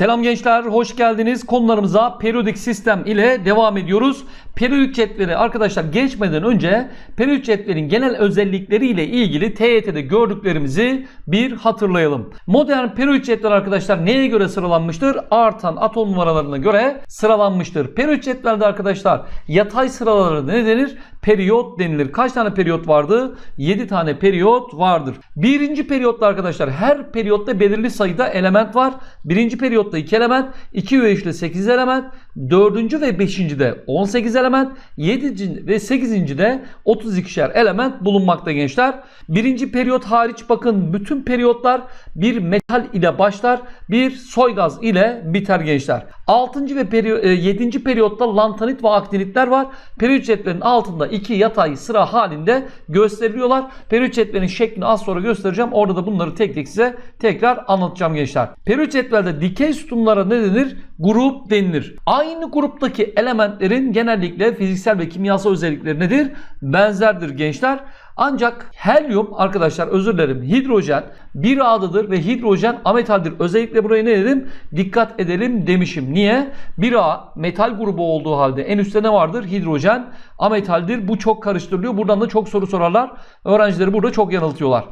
Selam gençler, hoş geldiniz. Konularımıza periyodik sistem ile devam ediyoruz. Periyodik cetveli arkadaşlar geçmeden önce periyodik cetvelin genel özellikleri ile ilgili TYT'de gördüklerimizi bir hatırlayalım. Modern periyodik cetvel arkadaşlar neye göre sıralanmıştır? Artan atom numaralarına göre sıralanmıştır. Periyodik cetvelde arkadaşlar yatay sıraları ne denir? Periyot denilir. Kaç tane periyot vardı? 7 tane periyot vardır. Birinci periyotta arkadaşlar her periyotta belirli sayıda element var. Birinci periyotta 2 element, 2 ve 3 ile 8 element, 4. ve 5. de 18 element, 7. ve 8. de 32'şer element bulunmakta gençler. Birinci periyot hariç bakın bütün periyotlar bir metal ile başlar, bir soy gaz ile biter gençler. 6. ve periyo 7. periyotta lantanit ve aktinitler var. Periyot cetvelinin altında iki yatay sıra halinde gösteriliyorlar. Periyot cetvelinin şeklini az sonra göstereceğim. Orada da bunları tek tek size tekrar anlatacağım gençler. Periyot cetvelde dikey sütunlara ne denir? Grup denilir. Aynı gruptaki elementlerin genellikle fiziksel ve kimyasal özellikleri nedir? Benzerdir gençler. Ancak helyum arkadaşlar özür dilerim hidrojen bir A'dadır ve hidrojen ametaldir. Özellikle buraya ne dedim? Dikkat edelim demişim. Niye? Bir A metal grubu olduğu halde en üstte ne vardır? Hidrojen ametaldir. Bu çok karıştırılıyor. Buradan da çok soru sorarlar. Öğrencileri burada çok yanıltıyorlar.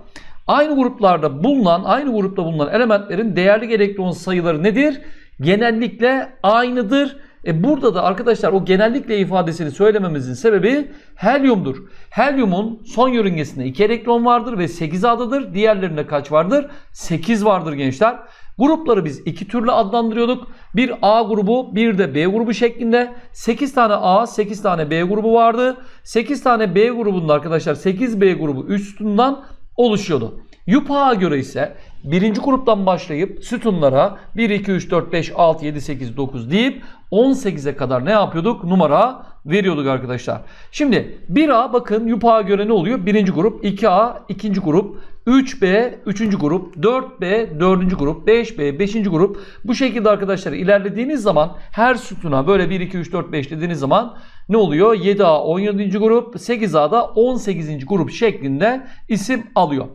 Aynı gruplarda bulunan, aynı grupta bulunan elementlerin değerli elektron sayıları nedir? Genellikle aynıdır. E burada da arkadaşlar o genellikle ifadesini söylememizin sebebi helyumdur. Helyumun son yörüngesinde 2 elektron vardır ve 8 adadır. Diğerlerinde kaç vardır? 8 vardır gençler. Grupları biz iki türlü adlandırıyorduk. Bir A grubu, bir de B grubu şeklinde. 8 tane A, 8 tane B grubu vardı. 8 tane B grubunda arkadaşlar 8 B grubu üstünden oluşuyordu. Yupa'ya göre ise birinci gruptan başlayıp sütunlara 1, 2, 3, 4, 5, 6, 7, 8, 9 deyip 18'e kadar ne yapıyorduk? Numara veriyorduk arkadaşlar. Şimdi 1A bakın Yupa'ya göre ne oluyor? Birinci grup, 2A ikinci grup, 3B üçüncü grup, 4B dördüncü grup, 5B beşinci grup. Bu şekilde arkadaşlar ilerlediğiniz zaman her sütuna böyle 1, 2, 3, 4, 5 dediğiniz zaman ne oluyor? 7A 17. grup, 8A da 18. grup şeklinde isim alıyor.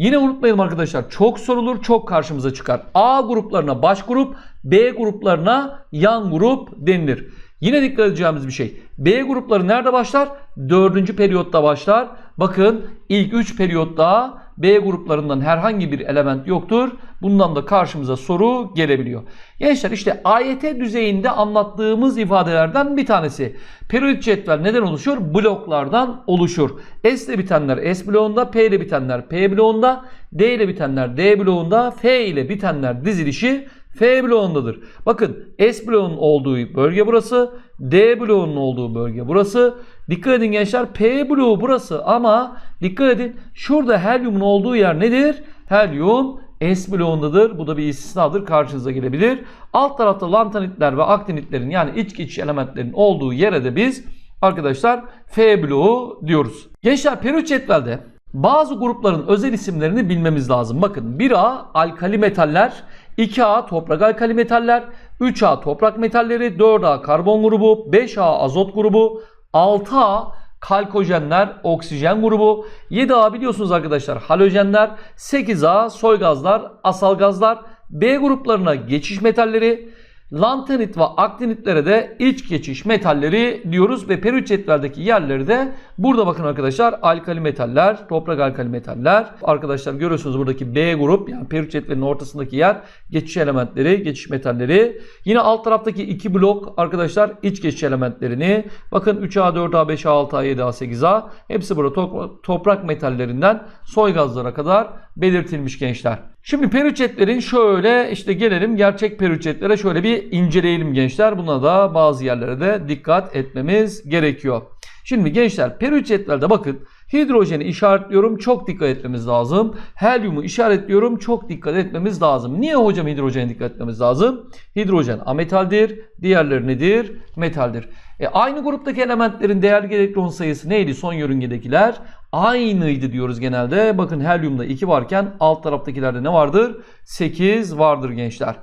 Yine unutmayalım arkadaşlar çok sorulur çok karşımıza çıkar. A gruplarına baş grup, B gruplarına yan grup denilir. Yine dikkat edeceğimiz bir şey. B grupları nerede başlar? Dördüncü periyotta başlar. Bakın ilk 3 periyotta B gruplarından herhangi bir element yoktur. Bundan da karşımıza soru gelebiliyor. Gençler işte AYT düzeyinde anlattığımız ifadelerden bir tanesi. Periyodik cetvel neden oluşur? Bloklardan oluşur. S ile bitenler S bloğunda, P ile bitenler P bloğunda, D ile bitenler D bloğunda, F ile bitenler dizilişi F bloğundadır. Bakın S bloğunun olduğu bölge burası. D bloğunun olduğu bölge burası. Dikkat edin gençler P bloğu burası ama dikkat edin şurada helyumun olduğu yer nedir? Helyum S bloğundadır. Bu da bir istisnadır. Karşınıza gelebilir. Alt tarafta lantanitler ve aktinitlerin yani iç geçiş elementlerin olduğu yere de biz arkadaşlar F bloğu diyoruz. Gençler periyot cetvelde bazı grupların özel isimlerini bilmemiz lazım. Bakın 1A alkali metaller, 2A toprak alkali metaller, 3A toprak metalleri, 4A karbon grubu, 5A azot grubu, 6A kalkojenler, oksijen grubu, 7A biliyorsunuz arkadaşlar halojenler, 8A soy gazlar, asal gazlar, B gruplarına geçiş metalleri, lantanit ve aktinitlere de iç geçiş metalleri diyoruz ve cetveldeki yerleri de burada bakın arkadaşlar alkali metaller, toprak alkali metaller. Arkadaşlar görüyorsunuz buradaki B grup yani cetvelinin ortasındaki yer geçiş elementleri, geçiş metalleri. Yine alt taraftaki iki blok arkadaşlar iç geçiş elementlerini. Bakın 3A, 4A, 5A, 6A, 7A, 8A hepsi burada to- toprak metallerinden soy gazlara kadar belirtilmiş gençler. Şimdi perüçetlerin şöyle işte gelelim gerçek perüçetlere şöyle bir inceleyelim gençler. Buna da bazı yerlere de dikkat etmemiz gerekiyor. Şimdi gençler perüçetlerde bakın hidrojeni işaretliyorum çok dikkat etmemiz lazım. Helyumu işaretliyorum çok dikkat etmemiz lazım. Niye hocam hidrojene dikkat etmemiz lazım? Hidrojen ametaldir. Diğerleri nedir? Metaldir. E, aynı gruptaki elementlerin değerli elektron sayısı neydi son yörüngedekiler? Aynıydı diyoruz genelde. Bakın helyumda 2 varken alt taraftakilerde ne vardır? 8 vardır gençler.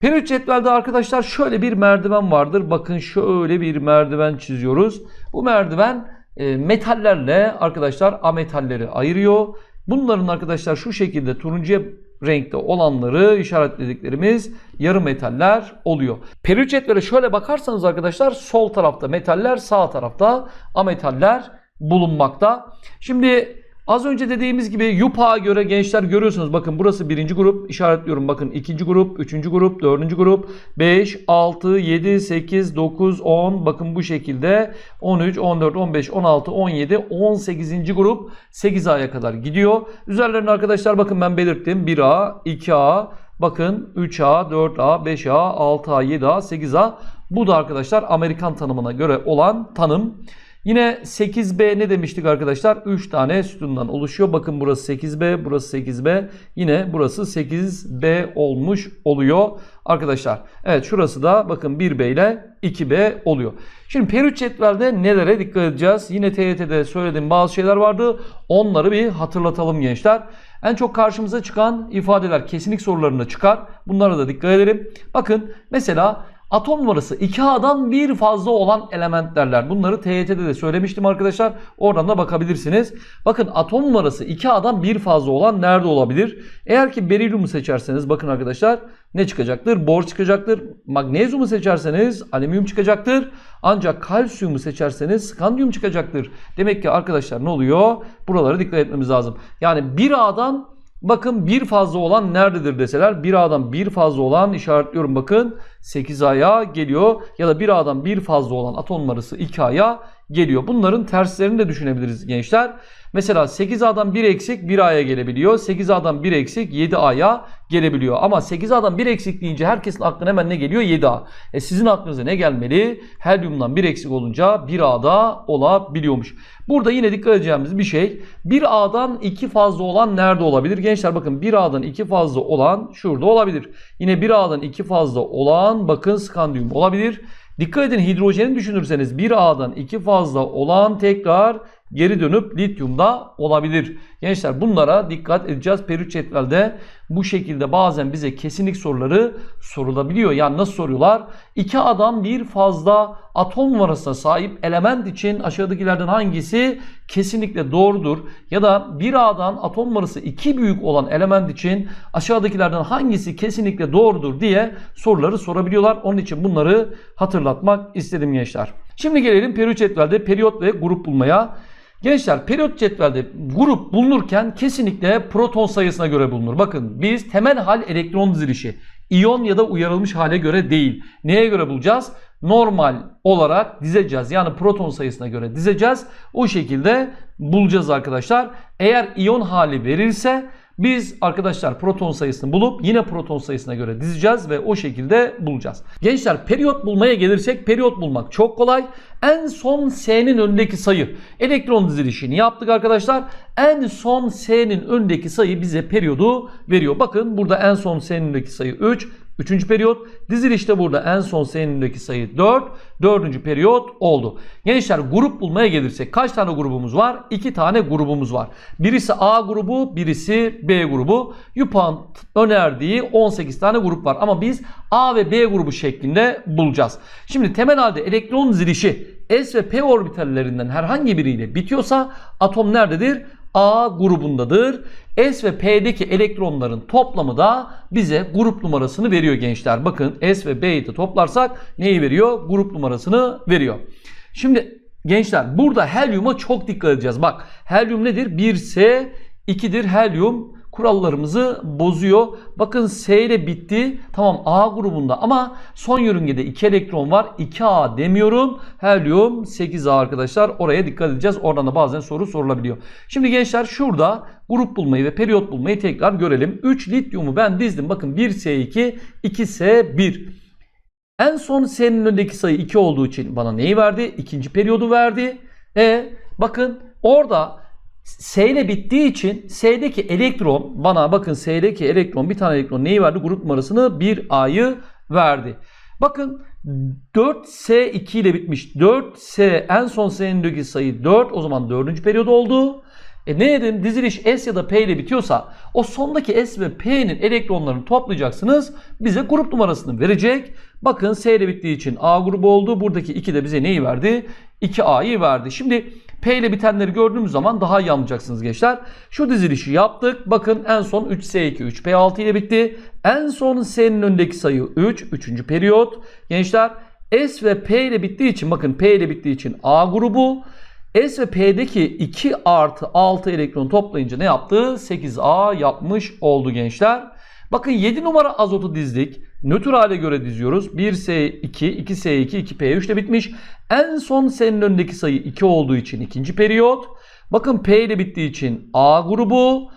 Periyot cetvelde arkadaşlar şöyle bir merdiven vardır. Bakın şöyle bir merdiven çiziyoruz. Bu merdiven e, metallerle arkadaşlar ametalleri ayırıyor. Bunların arkadaşlar şu şekilde turuncuya renkte olanları işaretlediklerimiz yarı metaller oluyor. Periyot cetvele şöyle bakarsanız arkadaşlar sol tarafta metaller sağ tarafta ametaller bulunmakta. Şimdi Az önce dediğimiz gibi YUPA'ya göre gençler görüyorsunuz. Bakın burası birinci grup işaretliyorum. Bakın ikinci grup, üçüncü grup, dördüncü grup, 5, 6, 7, 8, 9, 10. Bakın bu şekilde 13, 14, 15, 16, 17, 18. grup 8A'ya kadar gidiyor. Üzerlerine arkadaşlar bakın ben belirttim. 1A, 2A, bakın 3A, 4A, 5A, 6A, 7A, 8A. Bu da arkadaşlar Amerikan tanımına göre olan tanım. Yine 8B ne demiştik arkadaşlar? 3 tane sütundan oluşuyor. Bakın burası 8B, burası 8B. Yine burası 8B olmuş oluyor arkadaşlar. Evet şurası da bakın 1B ile 2B oluyor. Şimdi periyot cetvelde nelere dikkat edeceğiz? Yine TYT'de söylediğim bazı şeyler vardı. Onları bir hatırlatalım gençler. En çok karşımıza çıkan ifadeler kesinlik sorularında çıkar. Bunlara da dikkat edelim. Bakın mesela Atom numarası 2A'dan bir fazla olan element derler. Bunları TYT'de de söylemiştim arkadaşlar. Oradan da bakabilirsiniz. Bakın atom numarası 2A'dan bir fazla olan nerede olabilir? Eğer ki berilyumu seçerseniz bakın arkadaşlar ne çıkacaktır? Bor çıkacaktır. Magnezyumu seçerseniz alüminyum çıkacaktır. Ancak kalsiyumu seçerseniz skandiyum çıkacaktır. Demek ki arkadaşlar ne oluyor? Buralara dikkat etmemiz lazım. Yani bir A'dan Bakın bir fazla olan nerededir deseler bir A'dan bir fazla olan işaretliyorum. Bakın 8A'ya geliyor. Ya da bir A'dan bir fazla olan atom numarası 2A'ya geliyor. Bunların terslerini de düşünebiliriz gençler. Mesela 8A'dan 1 eksik 1A'ya gelebiliyor. 8A'dan 1 eksik 7A'ya gelebiliyor. Ama 8A'dan 1 eksik deyince herkesin aklına hemen ne geliyor? 7A. E sizin aklınıza ne gelmeli? Helyumdan 1 eksik olunca 1A'da olabiliyormuş. Burada yine dikkat edeceğimiz bir şey 1A'dan 2 fazla olan nerede olabilir? Gençler bakın 1A'dan 2 fazla olan şurada olabilir. Yine 1A'dan 2 fazla olan bakın skandiyum olabilir. Dikkat edin hidrojeni düşünürseniz 1A'dan 2 fazla olan tekrar geri dönüp lityumda olabilir. Gençler bunlara dikkat edeceğiz. Periyot cetvelde bu şekilde bazen bize kesinlik soruları sorulabiliyor. Yani nasıl soruyorlar? İki adam bir fazla atom numarasına sahip element için aşağıdakilerden hangisi kesinlikle doğrudur? Ya da bir A'dan atom numarası iki büyük olan element için aşağıdakilerden hangisi kesinlikle doğrudur diye soruları sorabiliyorlar. Onun için bunları hatırlatmak istedim gençler. Şimdi gelelim periyot cetvelde periyot ve grup bulmaya. Gençler periyot cetvelde grup bulunurken kesinlikle proton sayısına göre bulunur. Bakın biz temel hal elektron dizilişi iyon ya da uyarılmış hale göre değil. Neye göre bulacağız? Normal olarak dizeceğiz. Yani proton sayısına göre dizeceğiz. O şekilde bulacağız arkadaşlar. Eğer iyon hali verilse biz arkadaşlar proton sayısını bulup yine proton sayısına göre dizeceğiz ve o şekilde bulacağız. Gençler periyot bulmaya gelirsek periyot bulmak çok kolay. En son S'nin önündeki sayı. Elektron dizilişini yaptık arkadaşlar. En son S'nin önündeki sayı bize periyodu veriyor. Bakın burada en son S'nin önündeki sayı 3. Üçüncü periyot. Dizilişte burada en son seninindeki sayı 4. Dördüncü periyot oldu. Gençler grup bulmaya gelirsek kaç tane grubumuz var? İki tane grubumuz var. Birisi A grubu, birisi B grubu. YUPA'nın önerdiği 18 tane grup var. Ama biz A ve B grubu şeklinde bulacağız. Şimdi temel halde elektron dizilişi S ve P orbitallerinden herhangi biriyle bitiyorsa atom nerededir? A grubundadır. S ve P'deki elektronların toplamı da bize grup numarasını veriyor gençler. Bakın S ve B'yi de toplarsak neyi veriyor? Grup numarasını veriyor. Şimdi gençler burada helyuma çok dikkat edeceğiz. Bak helyum nedir? 1S 2'dir helyum kurallarımızı bozuyor. Bakın S ile bitti. Tamam A grubunda ama son yörüngede 2 elektron var. 2A demiyorum. Helyum 8A arkadaşlar. Oraya dikkat edeceğiz. Oradan da bazen soru sorulabiliyor. Şimdi gençler şurada grup bulmayı ve periyot bulmayı tekrar görelim. 3 lityumu ben dizdim. Bakın 1S2, 2S1. En son S'nin önündeki sayı 2 olduğu için bana neyi verdi? İkinci periyodu verdi. E bakın orada S ile bittiği için S'deki elektron bana bakın S'deki elektron bir tane elektron neyi verdi? Grup numarasını 1A'yı verdi. Bakın 4S2 ile bitmiş. 4S en son S'nin sayı 4. O zaman 4. periyod oldu. E ne dedim? Diziliş S ya da P ile bitiyorsa o sondaki S ve P'nin elektronlarını toplayacaksınız. Bize grup numarasını verecek. Bakın S ile bittiği için A grubu oldu. Buradaki 2 de bize neyi verdi? 2A'yı verdi. Şimdi P ile bitenleri gördüğümüz zaman daha iyi anlayacaksınız gençler. Şu dizilişi yaptık. Bakın en son 3S2, 3P6 ile bitti. En son S'nin önündeki sayı 3, 3. periyot. Gençler S ve P ile bittiği için bakın P ile bittiği için A grubu. S ve P'deki 2 artı 6 elektron toplayınca ne yaptı? 8A yapmış oldu gençler. Bakın 7 numara azotu dizdik. Nötr hale göre diziyoruz. 1S2, 2S2, 2P3 ile bitmiş. En son S'nin önündeki sayı 2 olduğu için ikinci periyot. Bakın P ile bittiği için A grubu.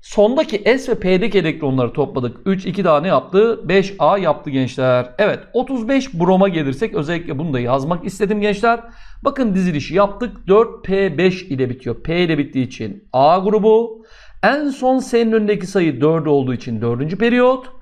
Sondaki S ve P'deki elektronları topladık. 3, 2 daha ne yaptı? 5A yaptı gençler. Evet 35 broma gelirsek özellikle bunu da yazmak istedim gençler. Bakın dizilişi yaptık. 4P5 ile bitiyor. P ile bittiği için A grubu. En son S'nin önündeki sayı 4 olduğu için 4. periyot.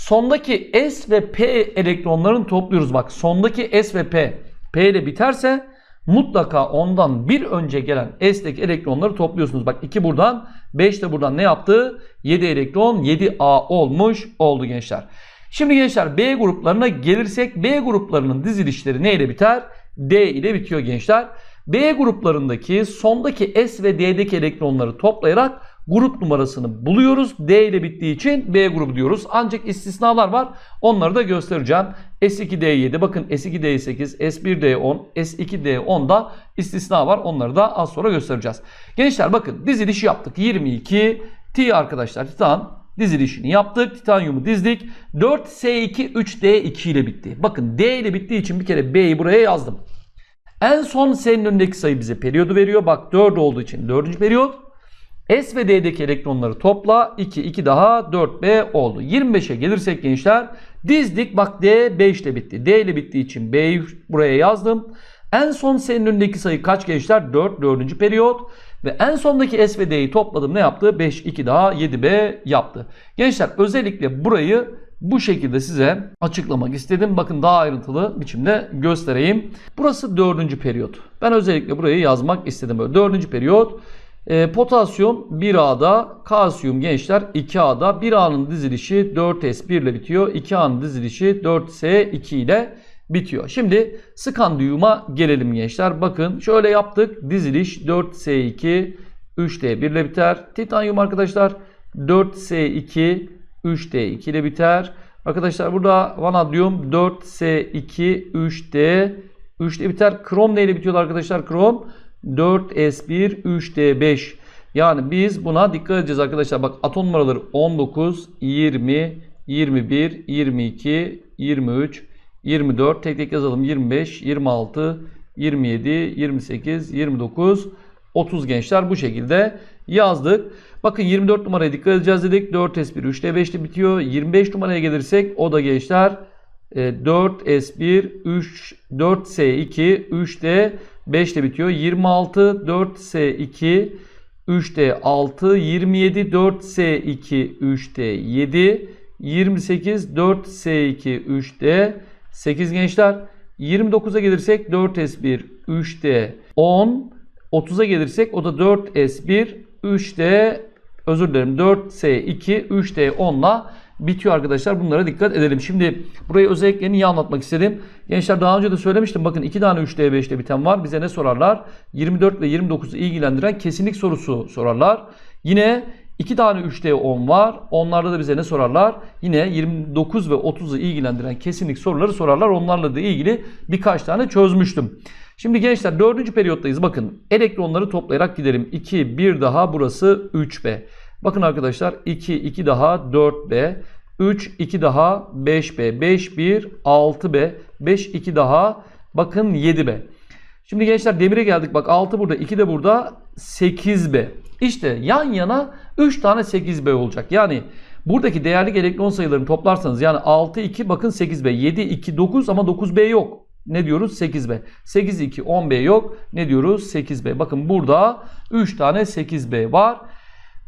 Sondaki S ve P elektronlarını topluyoruz. Bak sondaki S ve P P ile biterse mutlaka ondan bir önce gelen S'deki elektronları topluyorsunuz. Bak 2 buradan 5 de buradan ne yaptı? 7 elektron 7A olmuş oldu gençler. Şimdi gençler B gruplarına gelirsek B gruplarının dizilişleri ne ile biter? D ile bitiyor gençler. B gruplarındaki sondaki S ve D'deki elektronları toplayarak grup numarasını buluyoruz. D ile bittiği için B grubu diyoruz. Ancak istisnalar var. Onları da göstereceğim. S2D7 bakın S2D8, S1D10, S2D10'da istisna var. Onları da az sonra göstereceğiz. Gençler bakın dizilişi yaptık. 22 T arkadaşlar Titan dizilişini yaptık. Titanyumu dizdik. 4S2 3D2 ile bitti. Bakın D ile bittiği için bir kere B'yi buraya yazdım. En son S'nin önündeki sayı bize periyodu veriyor. Bak 4 olduğu için 4. periyot. S ve D'deki elektronları topla. 2, 2 daha 4B oldu. 25'e gelirsek gençler dizdik. Bak D 5 ile bitti. D ile bittiği için B'yi buraya yazdım. En son S'nin önündeki sayı kaç gençler? 4, 4. periyot. Ve en sondaki S ve D'yi topladım. Ne yaptı? 5, 2 daha 7B yaptı. Gençler özellikle burayı bu şekilde size açıklamak istedim. Bakın daha ayrıntılı biçimde göstereyim. Burası dördüncü periyot. Ben özellikle burayı yazmak istedim. Böyle dördüncü periyot. E, potasyum 1A'da, kalsiyum gençler 2A'da. 1A'nın dizilişi 4S1 ile bitiyor. 2A'nın dizilişi 4S2 ile bitiyor. Şimdi skandiyuma gelelim gençler. Bakın şöyle yaptık. Diziliş 4S2 3D1 ile biter. Titanyum arkadaşlar 4S2 3D2 ile biter. Arkadaşlar burada vanadyum 4S2 3D 3D biter. Krom neyle bitiyordu arkadaşlar? Krom 4S1 3D5. Yani biz buna dikkat edeceğiz arkadaşlar. Bak atom numaraları 19, 20, 21, 22, 23, 24. Tek tek yazalım. 25, 26, 27, 28, 29, 30 gençler bu şekilde yazdık. Bakın 24 numaraya dikkat edeceğiz dedik. 4S1 3D5 ile bitiyor. 25 numaraya gelirsek o da gençler 4S1 3 4S2 3D 5 ile bitiyor. 26 4S2 3D 6 27 4S2 3D 7 28 4S2 3D 8 gençler. 29'a gelirsek 4S1 3D 10 30'a gelirsek o da 4S1 3D özür dilerim 4S2 3D 10'la bitiyor arkadaşlar. Bunlara dikkat edelim. Şimdi burayı özellikle niye anlatmak istedim? Gençler daha önce de söylemiştim. Bakın 2 tane 3D5'te biten var. Bize ne sorarlar? 24 ve 29'u ilgilendiren kesinlik sorusu sorarlar. Yine 2 tane 3D10 var. Onlarda da bize ne sorarlar? Yine 29 ve 30'u ilgilendiren kesinlik soruları sorarlar. Onlarla da ilgili birkaç tane çözmüştüm. Şimdi gençler 4. periyottayız. Bakın elektronları toplayarak gidelim. 2, 1 daha burası 3B. Bakın arkadaşlar 2, 2 daha 4B. 3, 2 daha 5B. 5, 1, 6B. 5, 2 daha bakın 7B. Şimdi gençler demire geldik. Bak 6 burada, 2 de burada 8B. İşte yan yana 3 tane 8B olacak. Yani buradaki değerli elektron sayılarını toplarsanız yani 6, 2 bakın 8B. 7, 2, 9 ama 9B yok. Ne diyoruz? 8B. 8, 2, 10B yok. Ne diyoruz? 8B. Bakın burada 3 tane 8B var.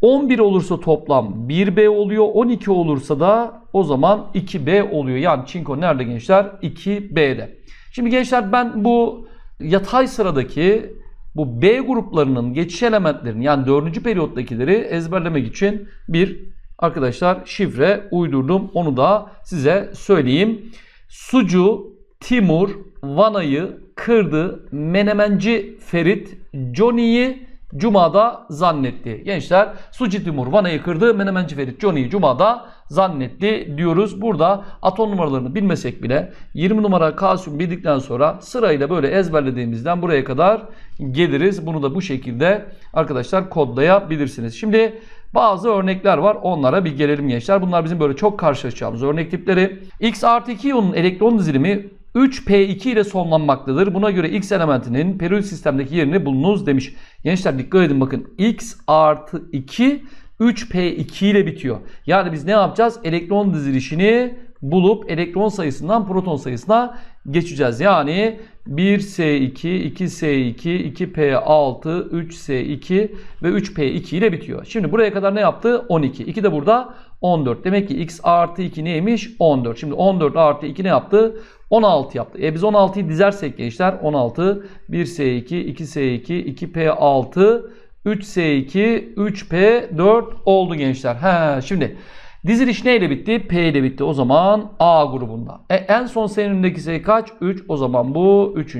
11 olursa toplam 1B oluyor. 12 olursa da o zaman 2B oluyor. Yani çinko nerede gençler? 2B'de. Şimdi gençler ben bu yatay sıradaki bu B gruplarının geçiş elementlerini yani 4. periyottakileri ezberlemek için bir arkadaşlar şifre uydurdum. Onu da size söyleyeyim. Sucu, Timur, Vana'yı kırdı. Menemenci Ferit Johnny'yi Cuma'da zannetti. Gençler Suci Timur Vana'yı kırdı. Menemenci Ferit Johnny'yi Cuma'da zannetti diyoruz. Burada atom numaralarını bilmesek bile 20 numara kalsiyum bildikten sonra sırayla böyle ezberlediğimizden buraya kadar geliriz. Bunu da bu şekilde arkadaşlar kodlayabilirsiniz. Şimdi bazı örnekler var. Onlara bir gelelim gençler. Bunlar bizim böyle çok karşılaşacağımız örnek tipleri. X artı 2 iyonun elektron dizilimi 3P2 ile sonlanmaktadır. Buna göre X elementinin periyodik sistemdeki yerini bulunuz demiş. Gençler dikkat edin bakın. X artı 2 3P2 ile bitiyor. Yani biz ne yapacağız? Elektron dizilişini bulup elektron sayısından proton sayısına geçeceğiz. Yani 1S2, 2S2, 2P6, 3S2 ve 3P2 ile bitiyor. Şimdi buraya kadar ne yaptı? 12. 2 de burada 14. Demek ki x artı 2 neymiş? 14. Şimdi 14 artı 2 ne yaptı? 16 yaptı. E biz 16'yı dizersek gençler 16, 1S2, 2S2, 2P6, 3S2, 3P4 oldu gençler. He, şimdi diziliş neyle bitti? P ile bitti. O zaman A grubunda. E, en son senin sayı kaç? 3. O zaman bu 3.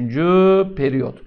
periyot.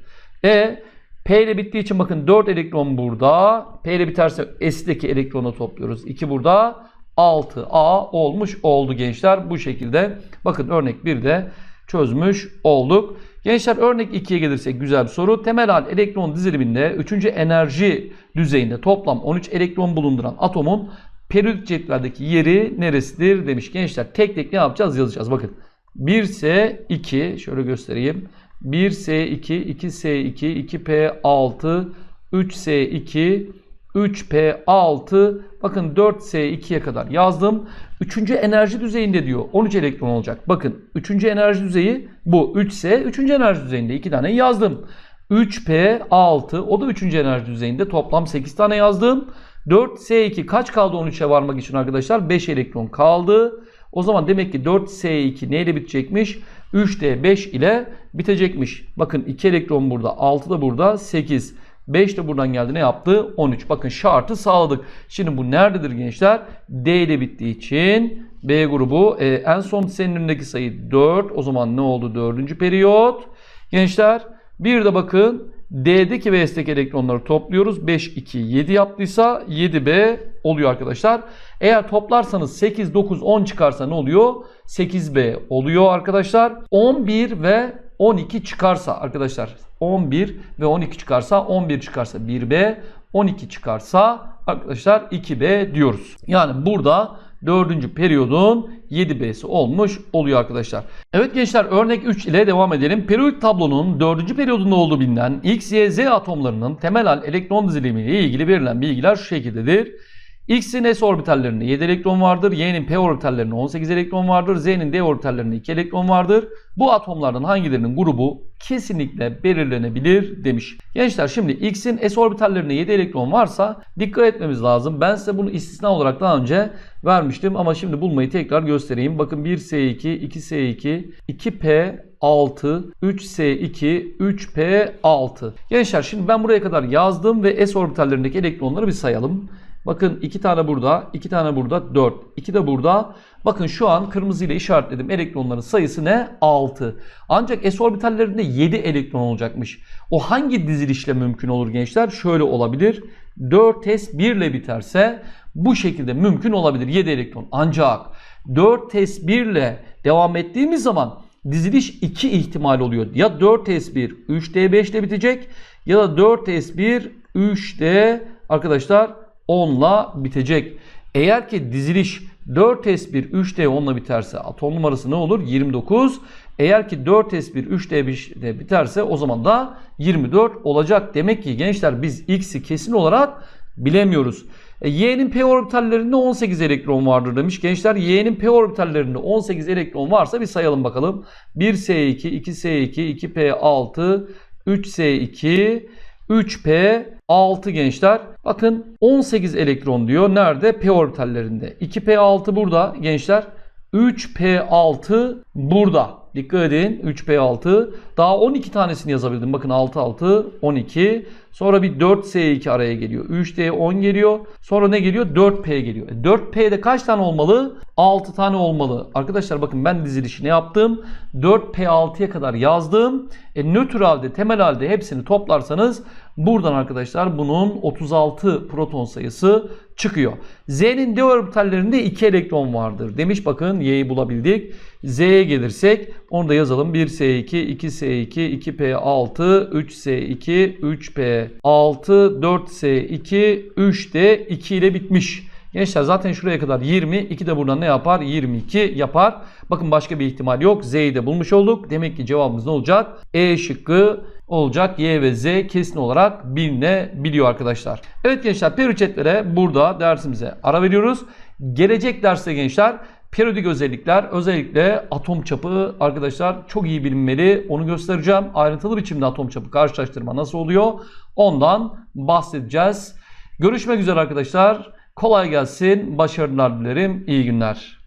E P ile bittiği için bakın 4 elektron burada. P ile biterse S'deki elektronu topluyoruz. 2 burada. 6A olmuş oldu gençler. Bu şekilde bakın örnek 1'de çözmüş olduk. Gençler örnek 2'ye gelirsek güzel bir soru. Temel hal elektron diziliminde 3. enerji düzeyinde toplam 13 elektron bulunduran atomun periyodik cetveldeki yeri neresidir? Demiş. Gençler. Tek tek ne yapacağız? Yazacağız. Bakın. 1S2 şöyle göstereyim. 1S2, 2S2, 2P6, 3S2, 3P6 bakın 4S2'ye kadar yazdım. Üçüncü enerji düzeyinde diyor. 13 elektron olacak. Bakın. Üçüncü enerji düzeyi bu. 3S üçüncü enerji düzeyinde. 2 tane yazdım. 3P6 o da üçüncü enerji düzeyinde. Toplam 8 tane yazdım. 4S2 kaç kaldı 13'e varmak için arkadaşlar? 5 elektron kaldı. O zaman demek ki 4S2 neyle bitecekmiş? 3D5 ile bitecekmiş. Bakın 2 elektron burada, 6 da burada, 8. 5 de buradan geldi ne yaptı? 13. Bakın şartı sağladık. Şimdi bu nerededir gençler? D ile bittiği için B grubu e, en son senin önündeki sayı 4. O zaman ne oldu? 4. periyot. Gençler bir de bakın D'deki ve S'deki elektronları topluyoruz. 5, 2, 7 yaptıysa 7B oluyor arkadaşlar. Eğer toplarsanız 8, 9, 10 çıkarsa ne oluyor? 8B oluyor arkadaşlar. 11 ve 12 çıkarsa arkadaşlar 11 ve 12 çıkarsa 11 çıkarsa 1B 12 çıkarsa arkadaşlar 2B diyoruz. Yani burada 4. periyodun 7B'si olmuş oluyor arkadaşlar. Evet gençler örnek 3 ile devam edelim. Periyodik tablonun 4. periyodunda olduğu bilinen X, Y, Z atomlarının temel hal elektron dizilimi ilgili verilen bilgiler şu şekildedir. X'in S orbitallerinde 7 elektron vardır. Y'nin P orbitallerinde 18 elektron vardır. Z'nin D orbitallerinde 2 elektron vardır. Bu atomlardan hangilerinin grubu kesinlikle belirlenebilir demiş. Gençler şimdi X'in S orbitallerinde 7 elektron varsa dikkat etmemiz lazım. Ben size bunu istisna olarak daha önce vermiştim ama şimdi bulmayı tekrar göstereyim. Bakın 1S2, 2S2, 2P 6, 3S2, 3P6. Gençler şimdi ben buraya kadar yazdım ve S orbitallerindeki elektronları bir sayalım. Bakın 2 tane burada, 2 tane burada, 4. 2 de burada. Bakın şu an kırmızı ile işaretledim. Elektronların sayısı ne? 6. Ancak s orbitallerinde 7 elektron olacakmış. O hangi dizilişle mümkün olur gençler? Şöyle olabilir. 4s 1 ile biterse bu şekilde mümkün olabilir 7 elektron. Ancak 4s 1 ile devam ettiğimiz zaman diziliş 2 ihtimal oluyor. Ya 4s1 3d5 ile bitecek ya da 4s1 3d arkadaşlar 10'la bitecek. Eğer ki diziliş 4S1 3D 10'la biterse atom numarası ne olur? 29. Eğer ki 4S1 3D biterse o zaman da 24 olacak. Demek ki gençler biz X'i kesin olarak bilemiyoruz. E, Y'nin p orbitallerinde 18 elektron vardır demiş. Gençler Y'nin p orbitallerinde 18 elektron varsa bir sayalım bakalım. 1S2, 2S2, 2P6, 3S2, 3P 6 gençler. Bakın 18 elektron diyor. Nerede? P orbitallerinde. 2P6 burada gençler. 3P6 burada. Dikkat edin 3P6. Daha 12 tanesini yazabildim. Bakın 6 6 12. Sonra bir 4S2 araya geliyor. 3D10 geliyor. Sonra ne geliyor? 4P geliyor. E, 4P'de kaç tane olmalı? 6 tane olmalı. Arkadaşlar bakın ben dizilişini yaptım. 4P6'ya kadar yazdım. E, nötr halde, temel halde hepsini toplarsanız buradan arkadaşlar bunun 36 proton sayısı çıkıyor. Z'nin d orbitallerinde 2 elektron vardır. Demiş bakın Y'yi bulabildik. Z'ye gelirsek onu da yazalım. 1S2, 2S2, 2P6, 3S2, 3P6, 4S2, 3D 2 ile bitmiş. Gençler zaten şuraya kadar 20. 2 de buradan ne yapar? 22 yapar. Bakın başka bir ihtimal yok. Z'yi de bulmuş olduk. Demek ki cevabımız ne olacak? E şıkkı olacak. Y ve Z kesin olarak bilinebiliyor arkadaşlar. Evet gençler periçetlere burada dersimize ara veriyoruz. Gelecek derste gençler periyodik özellikler özellikle atom çapı arkadaşlar çok iyi bilinmeli. Onu göstereceğim. Ayrıntılı biçimde atom çapı karşılaştırma nasıl oluyor? Ondan bahsedeceğiz. Görüşmek üzere arkadaşlar. Kolay gelsin. Başarılar dilerim. İyi günler.